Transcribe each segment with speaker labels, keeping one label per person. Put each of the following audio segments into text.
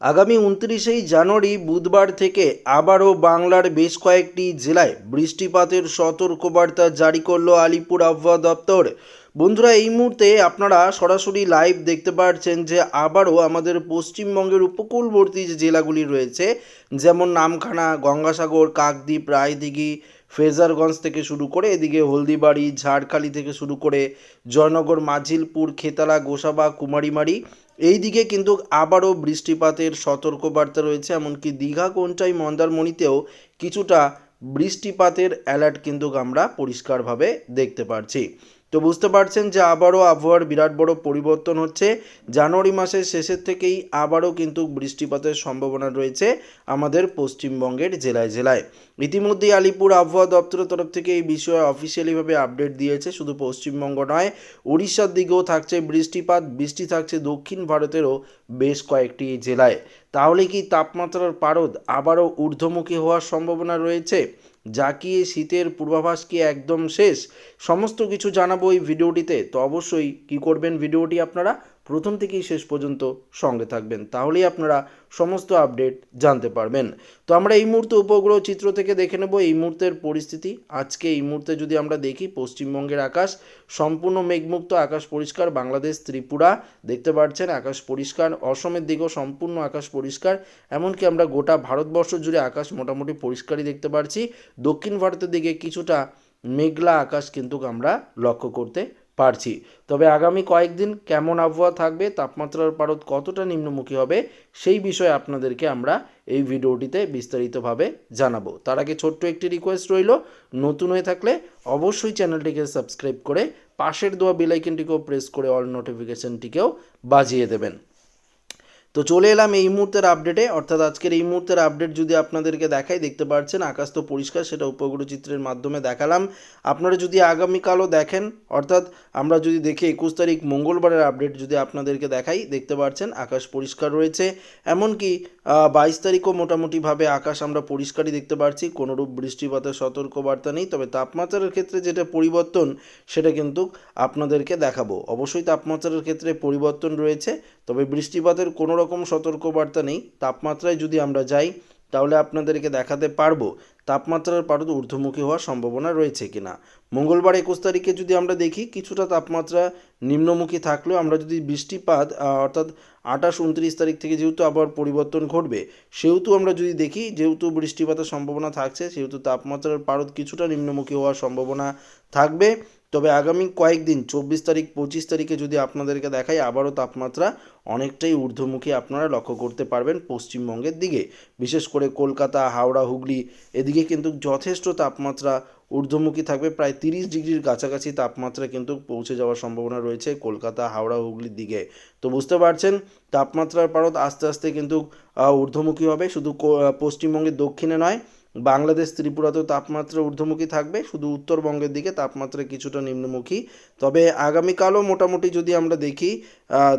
Speaker 1: আগামী উনত্রিশেই জানুয়ারি বুধবার থেকে আবারও বাংলার বেশ কয়েকটি জেলায় বৃষ্টিপাতের সতর্কবার্তা জারি করল আলিপুর আবহাওয়া দপ্তর। বন্ধুরা, এই মুহূর্তে আপনারা সরাসরি লাইভ দেখতে পাচ্ছেন যে আবারও আমাদের পশ্চিমবঙ্গের উপকূলবর্তী যে জেলাগুলি রয়েছে, যেমন নামখানা, গঙ্গাসাগর, কাকদ্বীপ, রায়দিঘি ফেজারগঞ্জ থেকে শুরু করে এদিকে হলদিবাড়ি, ঝাড়খালি থেকে শুরু করে জয়নগর, মাঝিলপুর, খেতালা, গোসাবা, কুমারীমারি এই দিকে কিন্তু আবারও বৃষ্টিপাতের সতর্কবার্তা রয়েছে। এমনকি দীঘা, কোনটাই মন্দারমণিতেও কিছুটা বৃষ্টিপাতের অ্যালার্ট কিন্তু আমরা পরিষ্কারভাবে দেখতে পাচ্ছি তো বুঝতে পারছেন যে আবারও আবহাওয়ার বিরাট বড় পরিবর্তন হচ্ছে। জানুয়ারি মাসের শেষের থেকেই আবারও কিন্তু বৃষ্টিপাতের সম্ভাবনা রয়েছে আমাদের পশ্চিমবঙ্গের জেলায় জেলায়। ইতিমধ্যেই আলিপুর আবহাওয়া দপ্তরের তরফ থেকে এই বিষয়ে অফিসিয়ালিভাবে আপডেট দিয়েছে, শুধু পশ্চিমবঙ্গ নয় উড়িষ্যার দিকেও থাকছে বৃষ্টিপাত। বৃষ্টি থাকছে দক্ষিণ ভারতেরও বেশ কয়েকটি জেলায়। তাহলে কি তাপমাত্রার পারদ আবারও ঊর্ধ্বমুখী হওয়ার সম্ভাবনা রয়েছে? যা এই শীতের পূর্বাভাস কি একদম শেষ? সমস্ত কিছু জানাব এই ভিডিওটিতে। তো অবশ্যই কি করবেন ভিডিওটি আপনারা? প্রথম থেকেই শেষ পর্যন্ত সঙ্গে থাকবেন। তাহলেই আপনারা সমস্ত আপডেট জানতে পারবেন। তো আমরা এই মুহূর্তে উপগ্রহ চিত্র থেকে দেখে নেব এই মুহূর্তের পরিস্থিতি। আজকে এই মুহূর্তে যদি আমরা দেখি, পশ্চিমবঙ্গের আকাশ সম্পূর্ণ মেঘমুক্ত, আকাশ পরিষ্কার, বাংলাদেশ, ত্রিপুরা দেখতে পাচ্ছেন আকাশ পরিষ্কার, অসমের দিকেও সম্পূর্ণ আকাশ পরিষ্কার। এমনকি আমরা গোটা ভারতবর্ষ জুড়ে আকাশ মোটামুটি পরিষ্কারই দেখতে পাচ্ছি দক্ষিণ ভারতের দিকে কিছুটা মেঘলা আকাশ কিন্তু আমরা লক্ষ্য করতে পারছি। তবে আগামী কয়েকদিন কেমন আবহাওয়া থাকবে, তাপমাত্রার পারদ কতটা নিম্নমুখী হবে, সেই বিষয়ে আপনাদেরকে আমরা এই ভিডিওটিতে বিস্তারিতভাবে জানাব। তার আগে ছোট্ট একটি রিকোয়েস্ট রইল, নতুন হয়ে থাকলে অবশ্যই চ্যানেলটিকে সাবস্ক্রাইব করে পাশের দেওয়া বেলাইকনটিকেও প্রেস করে অল নোটিফিকেশনটিকেও বাজিয়ে দেবেন। তো চলে এলাম এই মুহূর্তের আপডেটে অর্থাৎ আজকের এই মুহূর্তের আপডেট যদি আপনাদেরকে দেখাই, দেখতে পাচ্ছেন আকাশ তো পরিষ্কার, সেটা উপগ্রহ চিত্রের মাধ্যমে দেখালাম। আপনারা যদি আগামীকালও দেখেন, অর্থাৎ আমরা যদি দেখি একুশ তারিখ মঙ্গলবারের আপডেট যদি আপনাদেরকে দেখাই, দেখতে পাচ্ছেন আকাশ পরিষ্কার রয়েছে। এমনকি বাইশ তারিখও মোটামুটিভাবে আকাশ আমরা পরিষ্কারই দেখতে পাচ্ছি কোনোরূপ বৃষ্টিপাতের সতর্কবার্তা নেই। তবে তাপমাত্রার ক্ষেত্রে যেটা পরিবর্তন, সেটা কিন্তু আপনাদেরকে দেখাবো। অবশ্যই তাপমাত্রার ক্ষেত্রে পরিবর্তন রয়েছে। তবে বৃষ্টিপাতের কোনো রকম সতর্কবার্তা নেই। তাপমাত্রায় যদি আমরা যাই, তাহলে আপনাদেরকে দেখাতে পারব তাপমাত্রার পারদ ঊর্ধ্বমুখী হওয়ার সম্ভাবনা রয়েছে কিনা। মঙ্গলবার একুশ তারিখে যদি আমরা দেখি, কিছুটা তাপমাত্রা নিম্নমুখী থাকলেও আমরা যদি বৃষ্টিপাত অর্থাৎ আঠাশ উনত্রিশ তারিখ থেকে যেহেতু আবার পরিবর্তন ঘটবে, সেহেতু আমরা যদি দেখি, যেহেতু বৃষ্টিপাতের সম্ভাবনা থাকছে, সেহেতু তাপমাত্রার পারদ কিছুটা নিম্নমুখী হওয়ার সম্ভাবনা থাকবে। তবে আগামী কয়েকদিন, চব্বিশ তারিখ, পঁচিশ তারিখে যদি আপনাদেরকে দেখাই, আবারও তাপমাত্রা অনেকটাই ঊর্ধ্বমুখী আপনারা লক্ষ্য করতে পারবেন পশ্চিমবঙ্গের দিকে। বিশেষ করে কলকাতা, হাওড়া, হুগলি, এদিকে কিন্তু যথেষ্ট তাপমাত্রা ঊর্ধ্বমুখী থাকবে। প্রায় তিরিশ ডিগ্রির কাছাকাছি তাপমাত্রা কিন্তু পৌঁছে যাওয়ার সম্ভাবনা রয়েছে কলকাতা, হাওড়া, হুগলির দিকে। তো বুঝতে পারছেন, তাপমাত্রার পারদ আস্তে আস্তে কিন্তু ঊর্ধ্বমুখী হবে। শুধু পশ্চিমবঙ্গের দক্ষিণে নয় বাংলাদেশ ত্রিপুরাতেও তাপমাত্রা ঊর্ধ্বমুখী থাকবে, শুধু উত্তরবঙ্গের দিকে তাপমাত্রা কিছুটা নিম্নমুখী। তবে আগামীকালও মোটামুটি যদি আমরা দেখি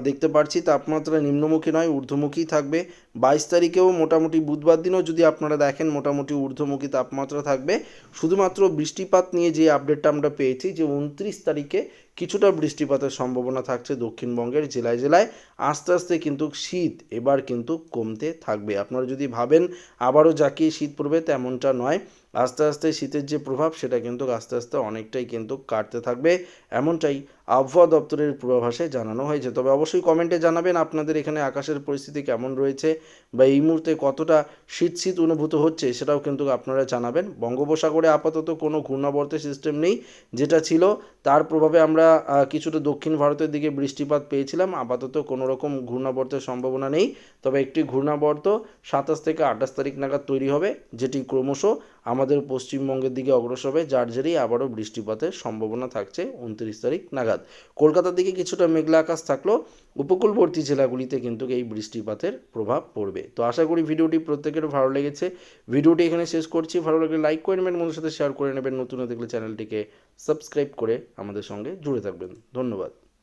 Speaker 1: দেখতে পাচ্ছি তাপমাত্রা নিম্নমুখী নয়, ঊর্ধ্বমুখী থাকবে। বাইশ তারিখেও মোটামুটি বুধবার দিনও যদি আপনারা দেখেন মোটামুটি ঊর্ধ্বমুখী তাপমাত্রা থাকবে। শুধুমাত্র বৃষ্টিপাত নিয়ে যে আপডেটটা আমরা পেয়েছি যে উনত্রিশ তারিখে কিছুটা বৃষ্টিপাতের সম্ভাবনা থাকছে দক্ষিণবঙ্গের জেলায় জেলায়। আস্তে আস্তে কিন্তু শীত এবার কিন্তু কমতে থাকবে। আপনারা যদি ভাবেন, আবারও যাকে শীত পড়বে তেমনটা নয়। আস্তে আস্তে শীতের যে প্রভাব, সেটা কিন্তু আস্তে আস্তে অনেকটাই কিন্তু কাটতে থাকবে। এমনটাই আবহাওয়া দপ্তরের পূর্বাভাসে জানানো হয়েছে। তবে অবশ্যই কমেন্টে জানাবেন আপনাদের এখানে আকাশের পরিস্থিতি কেমন রয়েছে বা এই মুহূর্তে কতটা শীত শীত অনুভূত হচ্ছে, সেটাও কিন্তু আপনারা জানাবেন। বঙ্গোপসাগরে আপাতত কোনো ঘূর্ণাবর্তের সিস্টেম নেই, যেটা ছিল। তার প্রভাবে আমরা কিছুটা দক্ষিণ ভারতের দিকে বৃষ্টিপাত পেয়েছিলাম। আপাতত কোনো রকম ঘূর্ণাবর্তের সম্ভাবনা নেই। তবে একটি ঘূর্ণাবর্ত সাতাশ থেকে আঠাশ তারিখ নাগাদ তৈরি হবে, যেটি ক্রমশ আমাদের পশ্চিমবঙ্গের দিকে অগ্রসর হবে, যার জেরেই আবারও বৃষ্টিপাতের সম্ভাবনা থাকছে উনত্রিশ তারিখ নাগাদ। কলকাতার দিকে কিছুটা মেঘলা আকাশ থাকলেও উপকূলবর্তী জেলাগুলিতে কিন্তু এই বৃষ্টিপাতের প্রভাব পড়বে। তো আশা করি ভিডিওটি প্রত্যেকের ভালো লেগেছে। ভিডিওটি এখানে শেষ করছি। ভালো লাগলে লাইক করে নেবেন বন্ধুর সাথে শেয়ার করে নেবেন। নতুন দেখলে চ্যানেলটিকে সাবস্ক্রাইব করে আমাদের সঙ্গে জুড়ে থাকবেন। ধন্যবাদ।